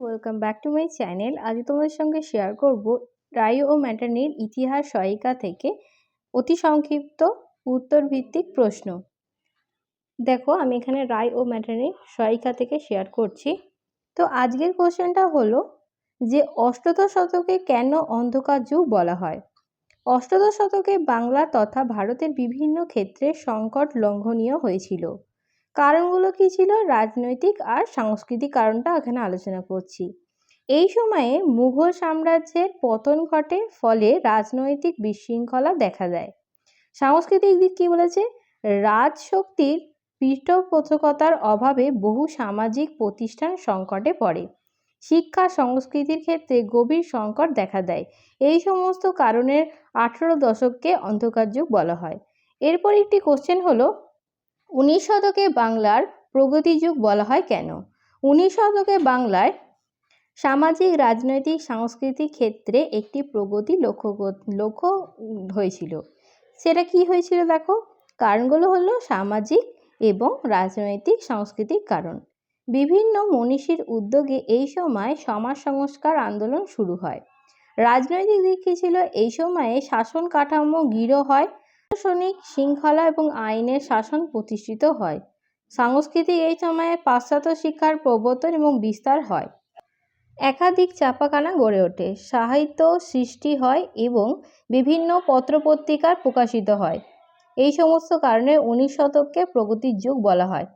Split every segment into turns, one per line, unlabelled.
Welcome back to my channel আজ তোমাদের সঙ্গে শেয়ার করব রায় ও ম্যাটার্নির ইতিহাস সহায়িকা থেকে অতি সংক্ষিপ্ত উত্তর ভিত্তিক প্রশ্ন। দেখো, আমি এখানে রায় ও ম্যাটার্নির সহায়িকা থেকে শেয়ার করছি। তো আজকের কোশ্চেনটা হলো যে অষ্টদশ শতকে কেন অন্ধকার যুগ বলা হয়? অষ্টদশ শতকে বাংলা তথা ভারতের বিভিন্ন ক্ষেত্রে সংকট লঙ্ঘনীয় হয়েছিল। কারণগুলো কি ছিল? রাজনৈতিক আর সাংস্কৃতিক কারণটা এখানে আলোচনা করছি। এই সময়ে মুঘল সাম্রাজ্যের পতন ঘটে, ফলে রাজনৈতিক বিশৃঙ্খলা দেখা দেয়। সাংস্কৃতিক দিক কি বলেছে? রাজশক্তির পৃষ্ঠপোষকতার অভাবে বহু সামাজিক প্রতিষ্ঠান সংকটে পড়ে। শিক্ষা, সংস্কৃতির ক্ষেত্রে গভীর সংকট দেখা দেয়। এই সমস্ত কারণের আঠেরো দশককে অন্ধকার যুগ বলা হয়। এরপর একটি কোশ্চেন হলো উনিশ শতকে বাংলার প্রগতি যুগ বলা হয় কেন? উনিশ শতকে বাংলায় সামাজিক, রাজনৈতিক, সাংস্কৃতিক ক্ষেত্রে একটি প্রগতি লক্ষ্য লক্ষ্য হয়েছিল। সেটা কি হয়েছিল দেখো? কারণগুলো হলো সামাজিক এবং রাজনৈতিক, সাংস্কৃতিক কারণ। বিভিন্ন মনীষীর উদ্যোগে এই সময় সমাজ সংস্কার আন্দোলন শুরু হয়। রাজনৈতিক দিক ছিল? এই সময়ে শাসন কাঠামো গৃঢ় হয় প্রশাসনিক শৃঙ্খলা এবং আইনের শাসন প্রতিষ্ঠিত হয়। সাংস্কৃতিক এই সময়ে পাশ্চাত্য শিক্ষার প্রবর্তন এবং বিস্তার হয়। একাধিক চাপাখানা গড়ে ওঠে। সাহিত্য সৃষ্টি হয় এবং বিভিন্ন পত্রপত্রিকার প্রকাশিত হয়। এই সমস্ত কারণে উনিশ শতককে প্রগতির যুগ বলা হয়।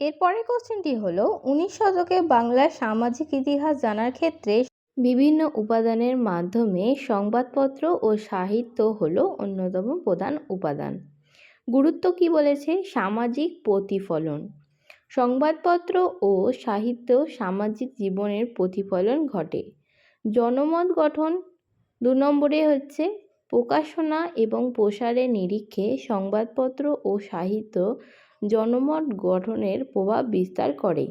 এরপরের কোশ্চেনটি হলো, উনিশ শতকে বাংলার সামাজিক ইতিহাস জানার ক্ষেত্রে বিভিন্ন উপাদানের মাধ্যমে সংবাদপত্র ও সাহিত্য হলো অন্যতম প্রধান উপাদান। গুরুত্ব কি বলেছে? সামাজিক প্রতিফলন। সংবাদপত্র ও সাহিত্য সামাজিক জীবনের প্রতিফলন ঘটে। জনমত গঠন দু নম্বরে হচ্ছে প্রকাশনা এবং প্রসারের নিরীক্ষে সংবাদপত্র ও সাহিত্য জনমত গঠনের প্রভাব বিস্তার করে।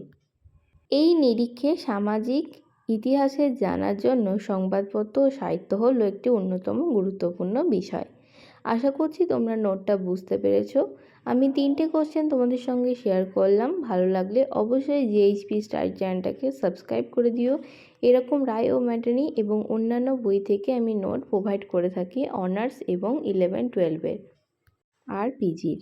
এই নিরীক্ষে সামাজিক ইতিহাসের জানার জন্য সংবাদপত্র ও সাহিত্য হলো একটি অন্যতম গুরুত্বপূর্ণ বিষয়। আশা করছি তোমরা নোটটা বুঝতে পেরেছ। আমি তিনটে কোশ্চেন তোমাদের সঙ্গে শেয়ার করলাম। ভালো লাগলে অবশ্যই জিএইচপি স্টার চ্যানেলটাকে সাবস্ক্রাইব করে দিও। এরকম রায় ও ম্যাটানি এবং অন্যান্য বই থেকে আমি নোট প্রোভাইড করে থাকি অনার্স এবং ইলেভেন টুয়েলভের আর পিজির